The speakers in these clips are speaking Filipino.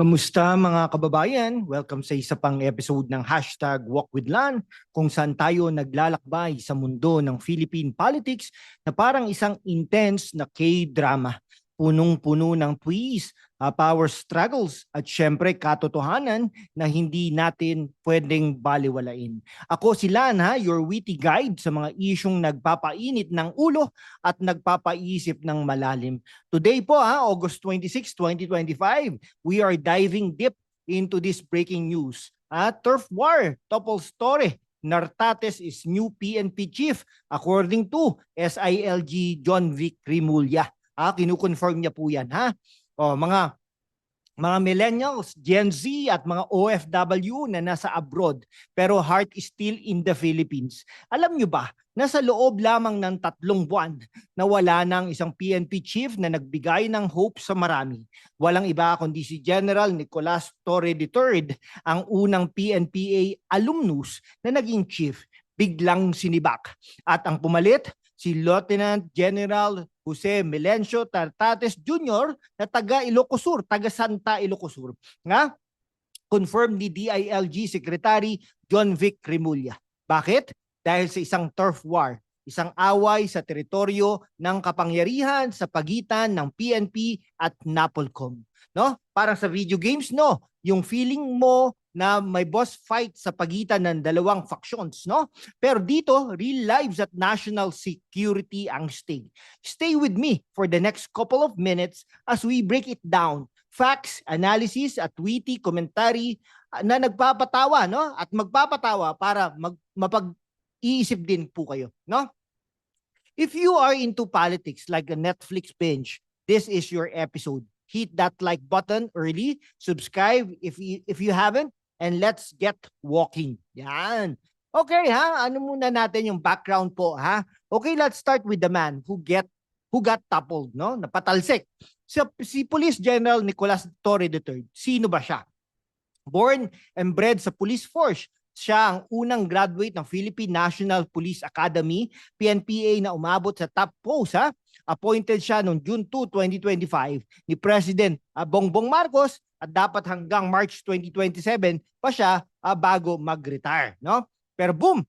Kamusta mga kababayan? Welcome sa isa pang episode ng Hashtag Walk with Lan kung saan tayo naglalakbay sa mundo ng Philippine politics na parang isang intense na K-drama. Punong-puno ng puwis, uh, power struggles at syempre katotohanan na hindi natin pwedeng baliwalain. Ako si Lan ha, your witty guide sa mga isyong nagpapainit ng ulo at nagpapaisip ng malalim. Today po ha, August 26, 2025, we are diving deep into this breaking news. Ah, turf war, topple story. Nartates is new PNP chief according to SILG John Vic Rimulya. Ah, kinukonfirm niya po yan ha. O, mga mga millennials, Gen Z at mga OFW na nasa abroad pero heart is still in the Philippines. Alam nyo ba, nasa loob lamang ng tatlong buwan na wala ng isang PNP chief na nagbigay ng hope sa marami. Walang iba kundi si General Nicolas Torre III, ang unang PNPA alumnus na naging chief biglang sinibak. At ang pumalit, si Lieutenant General Jose Melencio Tartates Jr. na taga Ilocos Sur, taga Santa Ilocos Sur. Nga, confirmed ni DILG Secretary John Vic Rimulya. Bakit? Dahil sa isang turf war, isang away sa teritoryo ng kapangyarihan sa pagitan ng PNP at NAPOLCOM. No? Parang sa video games, no? Yung feeling mo na may boss fight sa pagitan ng dalawang factions, no? Pero dito, real lives at national security ang stake. Stay with me for the next couple of minutes as we break it down. Facts, analysis at witty commentary ah, na nagpapatawa, no? At magpapatawa para mag, mapag-iisip din po kayo, no? If you are into politics like a Netflix binge, this is your episode. Hit that like button early, subscribe if you, if you haven't, and let's get walking. Yan. Okay ha, ano muna natin yung background po ha? Okay, let's start with the man who get who got toppled, no? Napatalsik. Si, si Police General Nicolas Torre III, sino ba siya? Born and bred sa police force, siya ang unang graduate ng Philippine National Police Academy, PNPA na umabot sa top post ha. Appointed siya noong June 2, 2025 ni President ah, Bongbong Marcos at dapat hanggang March 2027 pa siya ah, bago mag-retire, no? Pero boom,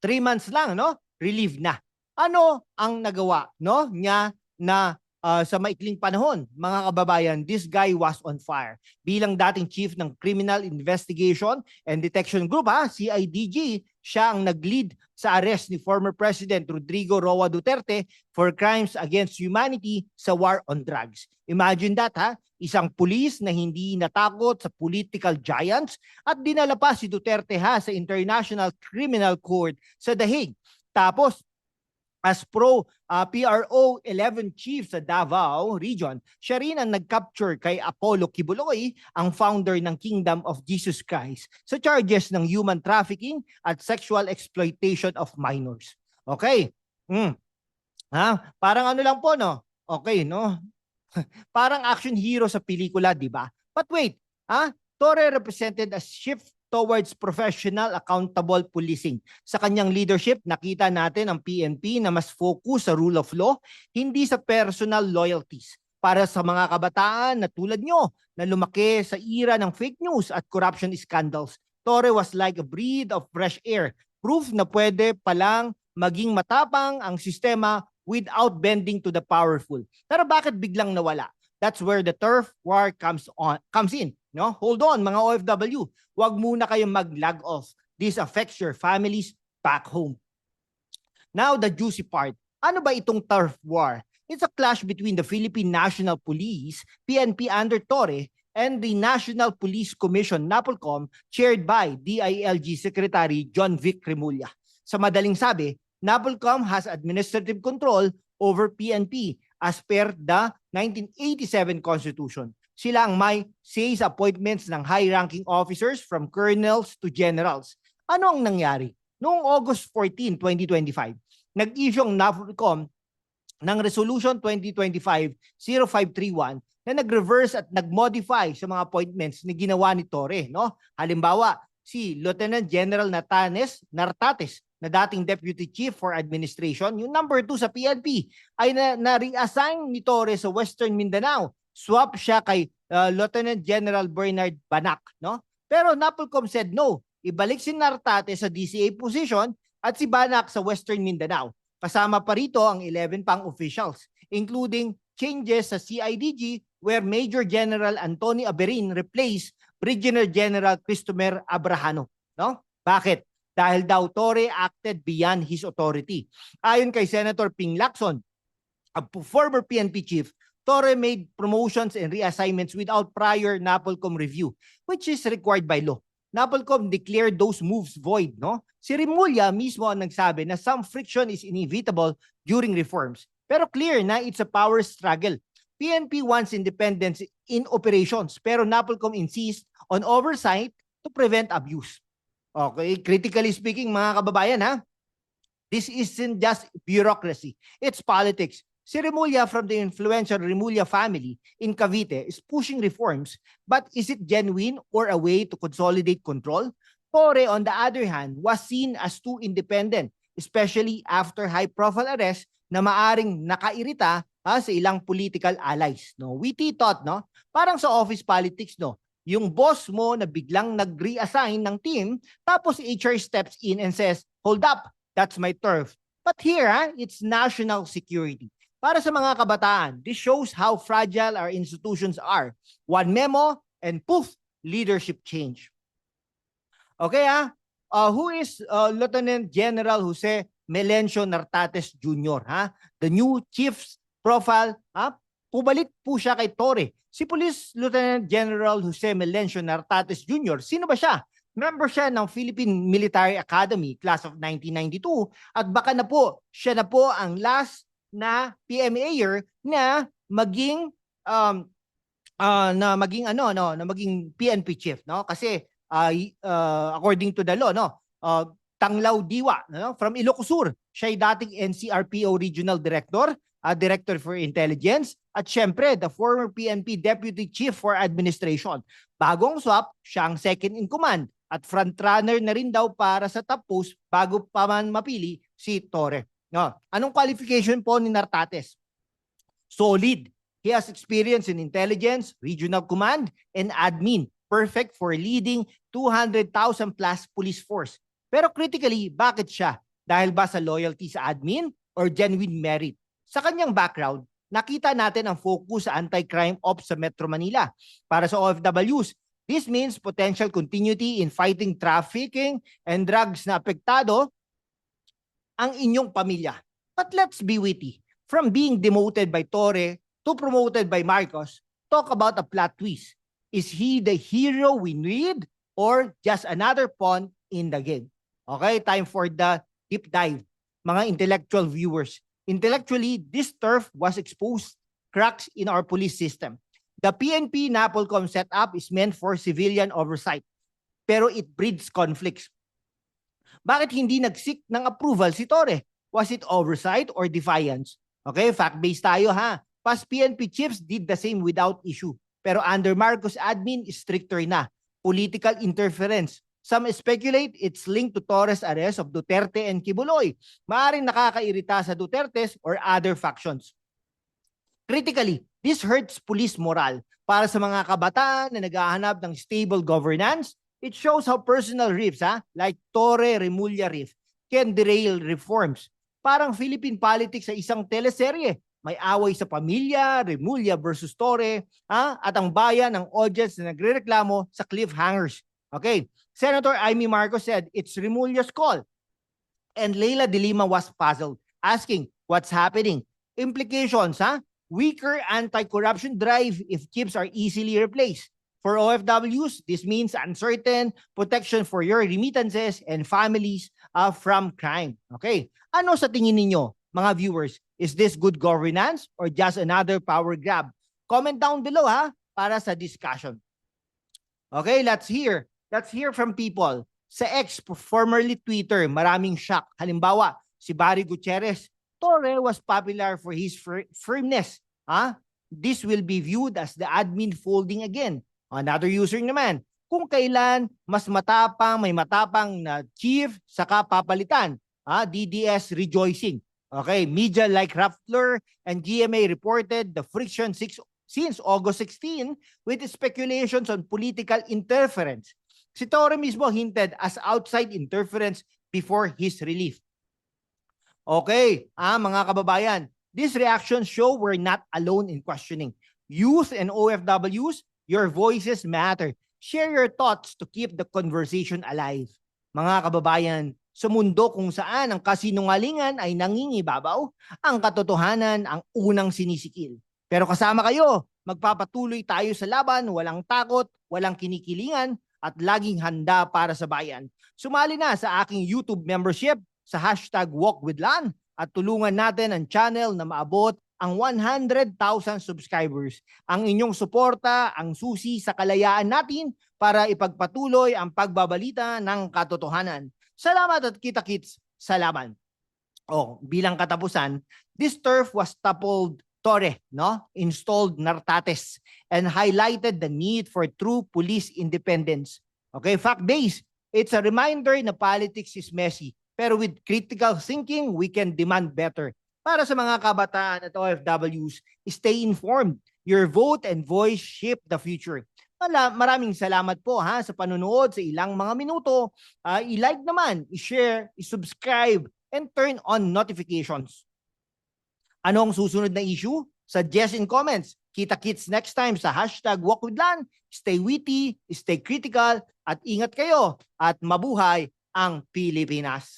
three months lang, no? Relieved na. Ano ang nagawa, no? Niya na ah, sa maikling panahon, mga kababayan, this guy was on fire. Bilang dating chief ng Criminal Investigation and Detection Group, ha, CIDG, siya ang nag-lead sa arrest ni former President Rodrigo Roa Duterte for crimes against humanity sa war on drugs. Imagine that ha, isang pulis na hindi natakot sa political giants at dinala pa si Duterte ha sa International Criminal Court sa The Hague. Tapos as pro uh, PRO 11 chief sa Davao region, siya rin ang nag-capture kay Apollo Kibuloy, ang founder ng Kingdom of Jesus Christ, sa charges ng human trafficking at sexual exploitation of minors. Okay. Mm. Ha? Parang ano lang po, no? Okay, no? Parang action hero sa pelikula, di ba? But wait, ha? Torre represented a shift towards professional accountable policing. Sa kanyang leadership, nakita natin ang PNP na mas focus sa rule of law, hindi sa personal loyalties. Para sa mga kabataan na tulad nyo na lumaki sa era ng fake news at corruption scandals, Torre was like a breath of fresh air. Proof na pwede palang maging matapang ang sistema without bending to the powerful. Pero bakit biglang nawala? That's where the turf war comes on comes in. No? Hold on mga OFW. Huwag muna kayong mag-log off. This affects your families back home. Now the juicy part. Ano ba itong turf war? It's a clash between the Philippine National Police, PNP under Torre, and the National Police Commission, NAPOLCOM, chaired by DILG Secretary John Vic Remulla. Sa madaling sabi, NAPOLCOM has administrative control over PNP as per the 1987 Constitution. Sila ang may say sa appointments ng high-ranking officers from colonels to generals. Ano ang nangyari? Noong August 14, 2025, nag-issue ang NAPOLCOM ng Resolution 2025-0531 na nag-reverse at nag-modify sa mga appointments ni ginawa ni Torre. No? Halimbawa, si Lieutenant General Natanes Nartates na dating Deputy Chief for Administration, yung number 2 sa PNP, ay na, na-reassign ni Torre sa Western Mindanao swap siya kay uh, Lieutenant General Bernard Banak, no? Pero NAPOLCOM said no. Ibalik si Nartate sa DCA position at si Banak sa Western Mindanao. Kasama pa rito ang 11 pang officials, including changes sa CIDG where Major General Anthony Aberin replaced Brigadier General Christopher Abrahano. No? Bakit? Dahil daw Torre acted beyond his authority. Ayon kay Senator Ping Lacson, a former PNP chief, Torre made promotions and reassignments without prior NAPOLCOM review, which is required by law. NAPOLCOM declared those moves void, no? Si Rimulya mismo ang nagsabi na some friction is inevitable during reforms. Pero clear na it's a power struggle. PNP wants independence in operations, pero NAPOLCOM insists on oversight to prevent abuse. Okay, critically speaking mga kababayan ha, this isn't just bureaucracy, it's politics. Si Remulla from the influential Remulla family in Cavite is pushing reforms, but is it genuine or a way to consolidate control? Torre, on the other hand, was seen as too independent, especially after high-profile arrests na maaring nakairita ha, sa ilang political allies. No? Witty thought, no? Parang sa office politics, no? Yung boss mo na biglang nag-reassign ng team, tapos HR steps in and says, hold up, that's my turf. But here, ha, it's national security. Para sa mga kabataan, this shows how fragile our institutions are. One memo and poof, leadership change. Okay ah, uh, who is uh, Lieutenant General Jose Melencio Nartates Jr. ha? The new chief's profile, ha? Pubalit po siya kay Torre. Si Police Lieutenant General Jose Melencio Nartates Jr. Sino ba siya? Member siya ng Philippine Military Academy class of 1992 at baka na po siya na po ang last na PMAer na maging um uh, na maging ano no na maging PNP chief no kasi uh, uh, according to the law no uh, Tanglaw Diwa no from Ilocosur siya ay dating NCRPO regional director uh, director for intelligence at syempre the former PNP deputy chief for administration bagong swap siya ang second in command at frontrunner na rin daw para sa top post bago pa man mapili si Torre no anong qualification po ni Nartates solid he has experience in intelligence regional command and admin perfect for leading 200,000 plus police force. Pero critically, bakit siya? Dahil ba sa loyalty sa admin or genuine merit? Sa kanyang background, nakita natin ang focus sa anti-crime ops sa Metro Manila. Para sa OFWs, this means potential continuity in fighting trafficking and drugs na apektado ang inyong pamilya. But let's be witty. From being demoted by Torre to promoted by Marcos, talk about a plot twist. Is he the hero we need or just another pawn in the game? Okay, time for the deep dive. Mga intellectual viewers. Intellectually, this turf was exposed cracks in our police system. The PNP NAPOLCOM setup is meant for civilian oversight, pero it breeds conflicts. Bakit hindi nag-seek ng approval si Torre? Was it oversight or defiance? Okay, fact-based tayo ha. Past PNP chiefs did the same without issue. Pero under Marcos admin, stricter na. Political interference. Some speculate it's linked to Torres' arrest of Duterte and Kibuloy. Maaring nakakairita sa Dutertes or other factions. Critically, this hurts police moral. Para sa mga kabataan na naghahanap ng stable governance, it shows how personal riffs, ha, like Torre Remulla riff, can derail reforms. Parang Philippine politics sa isang teleserye. May away sa pamilya, Remulla versus Torre, ha, at ang bayan ng audience na nagrereklamo sa cliffhangers. Okay, Senator Amy Marcos said it's Remulla's call. And Leila de Lima was puzzled, asking what's happening. Implications, huh? Weaker anti-corruption drive if chips are easily replaced. For OFWs, this means uncertain protection for your remittances and families uh, from crime. Okay, ano sa tingin ninyo, mga viewers? Is this good governance or just another power grab? Comment down below ha para sa discussion. Okay, let's hear. Let's hear from people. Sa ex, formerly Twitter, maraming shock. Halimbawa, si Barry Gutierrez, Torre was popular for his fir- firmness. Ha? This will be viewed as the admin folding again. Another user naman, kung kailan mas matapang, may matapang na chief, saka papalitan. Ha? DDS rejoicing. Okay, media like Rappler and GMA reported the Friction 6 since August 16 with speculations on political interference. Si Torre mismo hinted as outside interference before his relief. Okay, ah, mga kababayan, these reactions show we're not alone in questioning. Youth and OFWs, your voices matter. Share your thoughts to keep the conversation alive. Mga kababayan, sa mundo kung saan ang kasinungalingan ay nangingibabaw, ang katotohanan ang unang sinisikil. Pero kasama kayo, magpapatuloy tayo sa laban, walang takot, walang kinikilingan, at laging handa para sa bayan. Sumali na sa aking YouTube membership sa hashtag WalkWithLan at tulungan natin ang channel na maabot ang 100,000 subscribers. Ang inyong suporta ang susi sa kalayaan natin para ipagpatuloy ang pagbabalita ng katotohanan. Salamat at kita-kits sa laban. Oh, bilang katapusan, this turf was toppled Torre, no? Installed Nartates and highlighted the need for true police independence. Okay, fact-based. It's a reminder na politics is messy. Pero with critical thinking, we can demand better. Para sa mga kabataan at OFWs, stay informed. Your vote and voice shape the future. Maraming salamat po ha sa panunood sa ilang mga minuto. Ah, i-like naman, i-share, i-subscribe, and turn on notifications. Ano ang susunod na issue? Suggest in comments. Kita-kits next time sa hashtag WalkWithLan. Stay witty, stay critical, at ingat kayo at mabuhay ang Pilipinas.